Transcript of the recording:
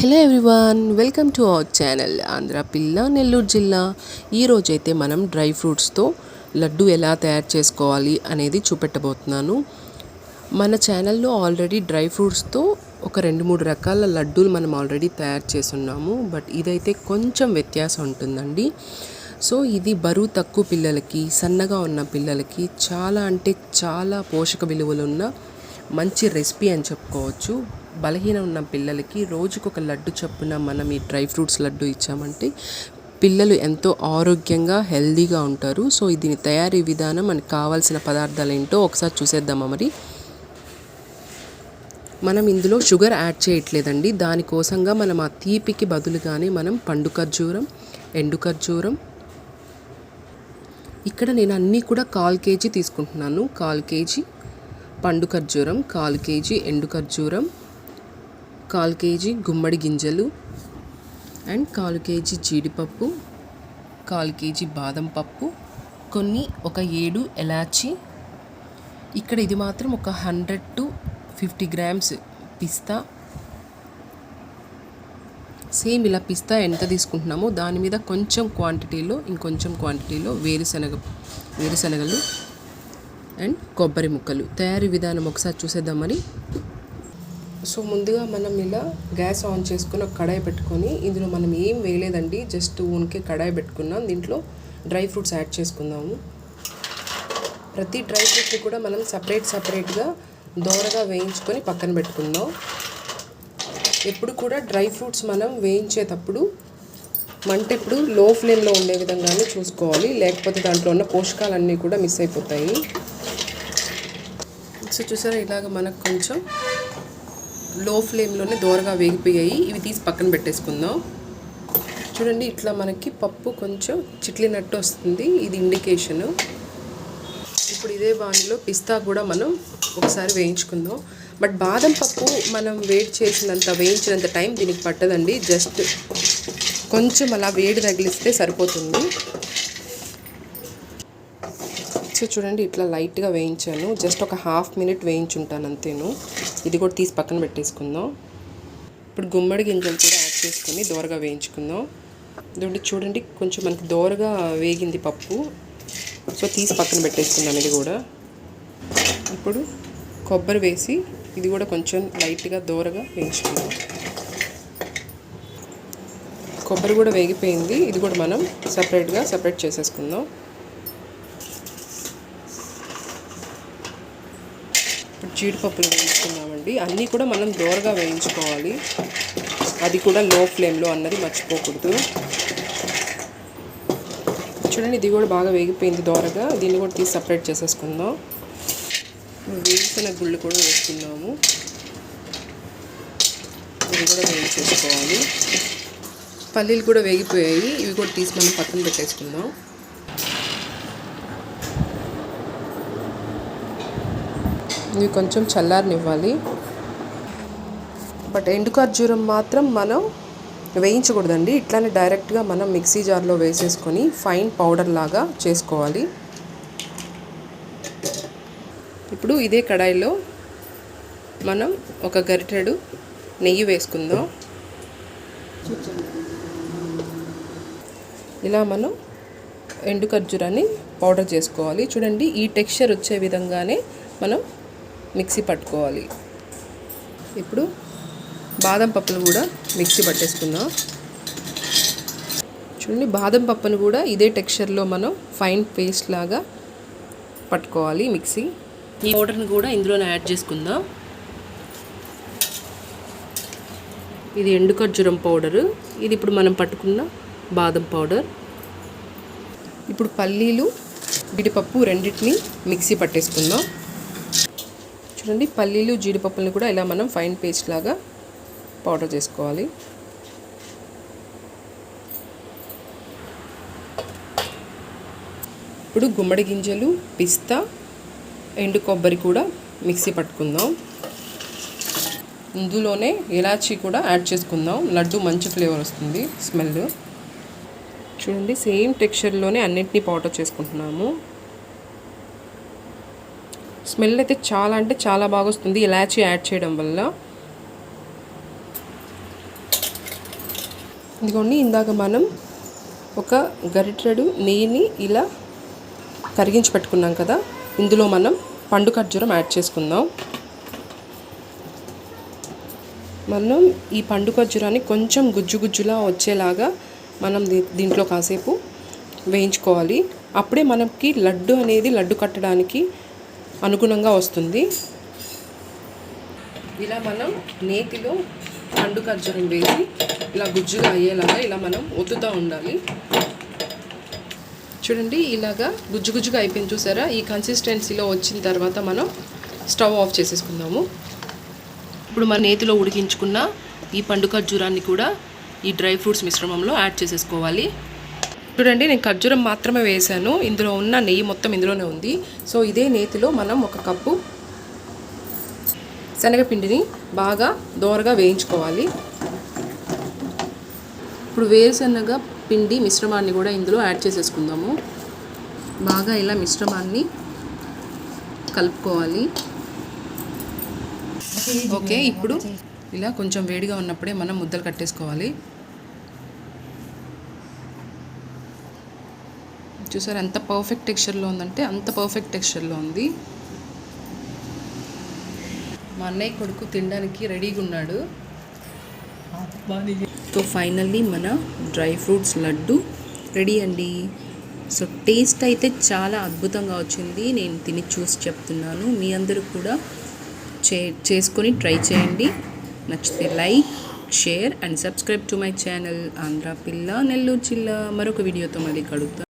Hello everyone welcome to our channel Andhra పిల్ల నెల్లూరు జిల్లా ఈరోజైతే మనం డ్రై ఫ్రూట్స్తో లడ్డు ఎలా తయారు చేసుకోవాలి అనేది చూపెట్టబోతున్నాను. మన ఛానల్లో ఆల్రెడీ డ్రై ఫ్రూట్స్తో ఒక రెండు మూడు రకాల లడ్డూలు మనం ఆల్రెడీ తయారు చేస్తున్నాము. బట్ ఇదైతే కొంచెం వ్యత్యాసం ఉంటుందండి. సో ఇది బరువు తక్కువ పిల్లలకి సన్నగా ఉన్న పిల్లలకి చాలా అంటే చాలా పోషక విలువలు ఉన్న మంచి రెసిపీ అని చెప్పుకోవచ్చు. బలహీన ఉన్న పిల్లలకి రోజుకొక లడ్డు చొప్పున మనం ఈ డ్రై ఫ్రూట్స్ లడ్డు ఇచ్చామంటే పిల్లలు ఎంతో ఆరోగ్యంగా హెల్దీగా ఉంటారు. సో దీని తయారీ విధానం మనకు కావాల్సిన పదార్థాలు ఏంటో ఒకసారి చూసేద్దామా మరి? మనం ఇందులో షుగర్ యాడ్ చేయట్లేదండి. దానికోసంగా మనం ఆ తీపికి బదులుగానే మనం పండు ఖర్జూరం ఎండు ఖర్జూరం ఇక్కడ నేను అన్నీ కూడా కాల్ కేజీ తీసుకుంటున్నాను. కాల్ కేజీ పండు ఖర్జూరం కాల్ కేజీ ఎండు ఖర్జూరం కాల్ కేజీ గుమ్మడి గింజలు అండ్ కాలు కేజీ జీడిపప్పు కాలు కేజీ బాదం పప్పు కొన్ని ఒక ఏడు ఎలాచి. ఇక్కడ ఇది మాత్రం ఒక హండ్రెడ్ టు ఫిఫ్టీ గ్రామ్స్ పిస్తా. సేమ్ ఇలా పిస్తా ఎంత తీసుకుంటున్నామో దాని మీద కొంచెం క్వాంటిటీలో ఇంకొంచెం క్వాంటిటీలో వేరుశనగ వేరుశనగలు అండ్ కొబ్బరి ముక్కలు. తయారీ విధానం ఒకసారి చూసేద్దామని సో ముందుగా మనం ఇలా గ్యాస్ ఆన్ చేసుకొని ఒక కడాయి పెట్టుకొని ఇందులో మనం ఏం వేయలేదండి జస్ట్ ఉనికి కడాయి పెట్టుకున్నాం. దీంట్లో డ్రై ఫ్రూట్స్ యాడ్ చేసుకుందాము. ప్రతి డ్రై ఫ్రూట్ని కూడా మనం సపరేట్ సపరేట్గా దోరగా వేయించుకొని పక్కన పెట్టుకుందాం. ఎప్పుడు కూడా డ్రై ఫ్రూట్స్ మనం వేయించేటప్పుడు మంట ఎప్పుడు లో ఫ్లేమ్లో ఉండే విధంగానే చూసుకోవాలి. లేకపోతే దాంట్లో ఉన్న పోషకాలన్నీ కూడా మిస్ అయిపోతాయి. సో చూసారా ఇలాగ మనకు కొంచెం లో ఫ్లేమ్లోనే దోరగా వేగిపోయాయి. ఇవి తీసి పక్కన పెట్టేసుకుందాం. చూడండి ఇట్లా మనకి పప్పు కొంచెం చిట్లినట్టు వస్తుంది. ఇది ఇండికేషను. ఇప్పుడు ఇదే బాణలో పిస్తా కూడా మనం ఒకసారి వేయించుకుందాం. బట్ బాదం పప్పు మనం వేడి చేసినంత వేయించినంత టైం దీనికి పట్టదండి. జస్ట్ కొంచెం అలా వేడి తగిలిస్తే సరిపోతుంది. సో చూడండి ఇట్లా లైట్గా వేయించాను. జస్ట్ ఒక హాఫ్ మినిట్ వేయించుంటాను అంతేను. ఇది కూడా తీసి పక్కన పెట్టేసుకుందాం. ఇప్పుడు గుమ్మడి గింజలు కూడా యాడ్ చేసుకొని దోరగా వేయించుకుందాం. ఇదండి చూడండి కొంచెం మనకి దోరగా వేగింది పప్పు. సో తీసి పక్కన పెట్టేసుకుందాం ఇది కూడా. ఇప్పుడు కొబ్బరి వేసి ఇది కూడా కొంచెం లైట్గా దోరగా వేయించుకుందాం. కొబ్బరి కూడా వేగిపోయింది. ఇది కూడా మనం సపరేట్గా సపరేట్ చేసేసుకుందాం. జీడిపప్పులు వేయించుకున్నామండి అన్నీ కూడా మనం దోరగా వేయించుకోవాలి. అది కూడా లో ఫ్లేమ్లో అన్నది మర్చిపోకూడదు. చూడండి ఇది కూడా బాగా వేగిపోయింది దోరగా. దీన్ని కూడా తీసి సపరేట్ చేసేసుకుందాం. వేసిన గుళ్ళు కూడా వేసుకున్నాము ఇవి కూడా వేయించేసుకోవాలి. పల్లీలు కూడా వేగిపోయాయి. ఇవి కూడా తీసి మనం పక్కన పెట్టేసుకుందాం. ఇవి కొంచెం చల్లారనివ్వాలి. బట్ ఎండు ఖర్జూరం మాత్రం మనం వేయించకూడదండి. ఇట్లానే డైరెక్ట్గా మనం మిక్సీ జార్లో వేసేసుకొని ఫైన్ పౌడర్ లాగా చేసుకోవాలి. ఇప్పుడు ఇదే కడాయిలో మనం ఒక గరిటెడు నెయ్యి వేసుకుందాం. ఇలా మనం ఎండు ఖర్జూరాన్ని పౌడర్ చేసుకోవాలి. చూడండి ఈ టెక్స్చర్ వచ్చే విధంగానే మనం మిక్సీ పట్టుకోవాలి. ఇప్పుడు బాదం పప్పును కూడా మిక్సీ పట్టేసుకుందాం. చూడండి బాదం పప్పును కూడా ఇదే టెక్స్చర్లో మనం ఫైన్ పేస్ట్ లాగా పట్టుకోవాలి మిక్సీ. ఈ పౌడర్ని కూడా ఇందులోనే యాడ్ చేసుకుందాం. ఇది ఎండు ఖర్జూరం పౌడరు. ఇది ఇప్పుడు మనం పట్టుకున్న బాదం పౌడర్. ఇప్పుడు పల్లీలు గిడిపప్పు రెండింటిని మిక్సీ పట్టేసుకుందాం. చూడండి పల్లీలు జీడిపప్పులను కూడా ఇలా మనం ఫైన్ పేస్ట్ లాగా పౌడర్ చేసుకోవాలి. ఇప్పుడు గుమ్మడి గింజలు పిస్తా ఎండు కొబ్బరి కూడా మిక్సీ పట్టుకుందాం. ఇందులోనే ఇలాచీ కూడా యాడ్ చేసుకుందాం. లడ్డు మంచి ఫ్లేవర్ వస్తుంది స్మెల్ చూడండి సేమ్ టెక్స్చర్లోనే అన్నింటినీ పౌడర్ చేసుకుంటున్నాము. స్మెల్ అయితే చాలా అంటే చాలా బాగా వస్తుంది. ఇలాచీ యాడ్ చేయడం వల్ల. ఇదిగోండి ఇందాక మనం ఒక గరిటెడు నెయ్యిని ఇలా కరిగించి పెట్టుకున్నాం కదా ఇందులో మనం పండు ఖర్జూరం యాడ్ చేసుకుందాం. మనం ఈ పండు ఖర్జూరాన్ని కొంచెం గుజ్జు గుజ్జులా వచ్చేలాగా మనం దీంట్లో కాసేపు వేయించుకోవాలి. అప్పుడే మనకి లడ్డు అనేది లడ్డు కట్టడానికి అనుగుణంగా వస్తుంది. ఇలా మనం నేతిలో పండు ఖర్జూరం వేసి ఇలా గుజ్జుగా అయ్యేలాగా ఇలా మనం ఒత్తుతూ ఉండాలి. చూడండి ఇలాగా గుజ్జు గుజ్జుగా అయిపోయింది చూసారా? ఈ కన్సిస్టెన్సీలో వచ్చిన తర్వాత మనం స్టవ్ ఆఫ్ చేసేసుకుందాము. ఇప్పుడు మన నేతిలో ఉడికించుకున్న ఈ పండు ఖర్జూరాన్ని కూడా ఈ డ్రై ఫ్రూట్స్ మిశ్రమంలో యాడ్ చేసేసుకోవాలి. చూడండి నేను ఖర్జూరం మాత్రమే వేసాను ఇందులో ఉన్న నెయ్యి మొత్తం ఇందులోనే ఉంది. సో ఇదే నేతిలో మనం ఒక కప్పు శనగపిండిని బాగా దోరగా వేయించుకోవాలి. ఇప్పుడు వేరుశనగ పిండి మిశ్రమాన్ని కూడా ఇందులో యాడ్ చేసేసుకుందాము. బాగా ఇలా మిశ్రమాన్ని కలుపుకోవాలి. ఓకే ఇప్పుడు ఇలా కొంచెం వేడిగా ఉన్నప్పుడే మనం ముద్దలు కట్టేసుకోవాలి. చూసారు? ఎంత పర్ఫెక్ట్ టెక్స్చర్లో ఉందంటే అంత పర్ఫెక్ట్ టెక్స్చర్లో ఉంది. మా అన్నయ్య కొడుకు తినడానికి రెడీగా ఉన్నాడు. సో ఫైనల్లీ మన డ్రై ఫ్రూట్స్ లడ్డు రెడీ అండి. సో టేస్ట్ అయితే చాలా అద్భుతంగా వచ్చింది. నేను తిని చూసి చెప్తున్నాను. మీ అందరూ కూడా చే చేసుకొని ట్రై చేయండి. నచ్చితే like share and subscribe to my channel Andhra పిల్ల నెల్లూరు జిల్లా. మరొక వీడియోతో మళ్ళీ కడుగుతాను